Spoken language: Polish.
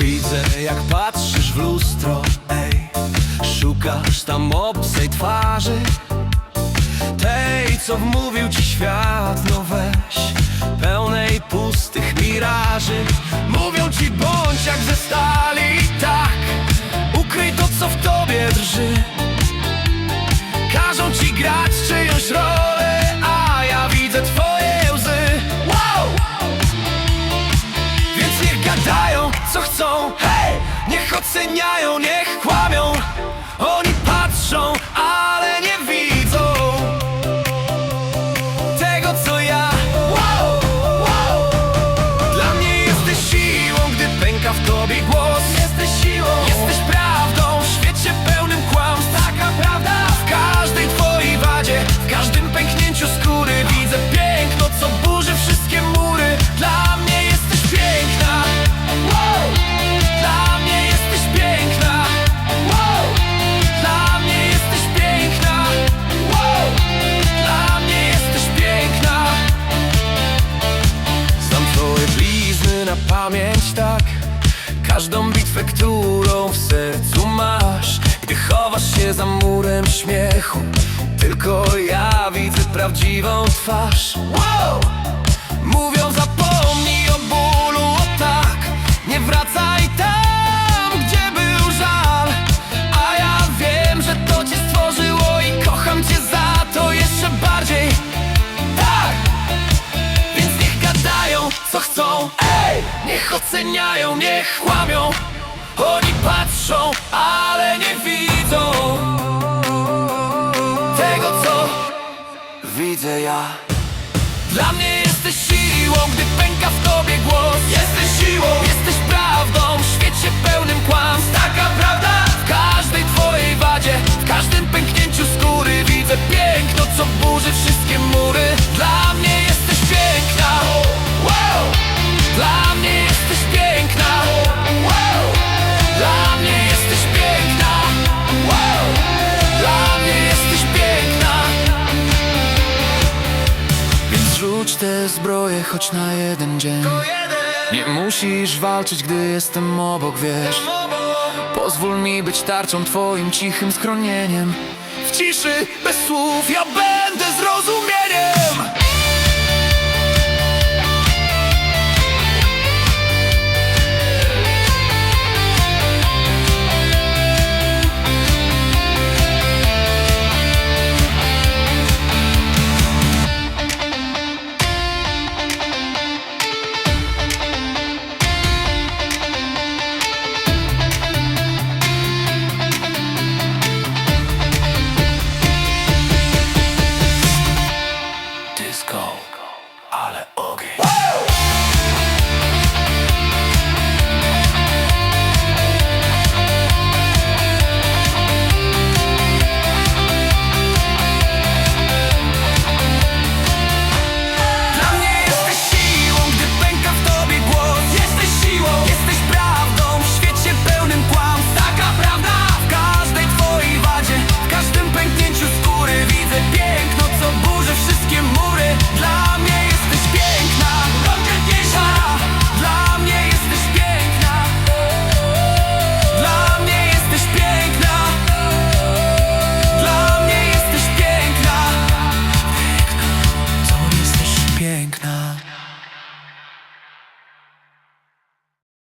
Widzę jak patrzysz w lustro, ej. Szukasz tam obcej twarzy. Tej, co wmówił ci świat, oceniają, niech kłamią na pamięć tak? Każdą bitwę, którą w sercu masz. Gdy chowasz się za murem śmiechu Tylko ja widzę prawdziwą twarz. Wow! Mówią zapomnij kłamią Oni patrzą, ale nie widzą Tego co widzę ja. Dla mnie jesteś siłą, gdy pęka w tobie głos. Jesteś siłą, jesteś prawdą W świecie rzuć te zbroje choć na jeden dzień. Nie musisz walczyć, gdy jestem obok, wiesz. Pozwól mi być tarczą twoim cichym schronieniem. W ciszy, bez słów, ja będę z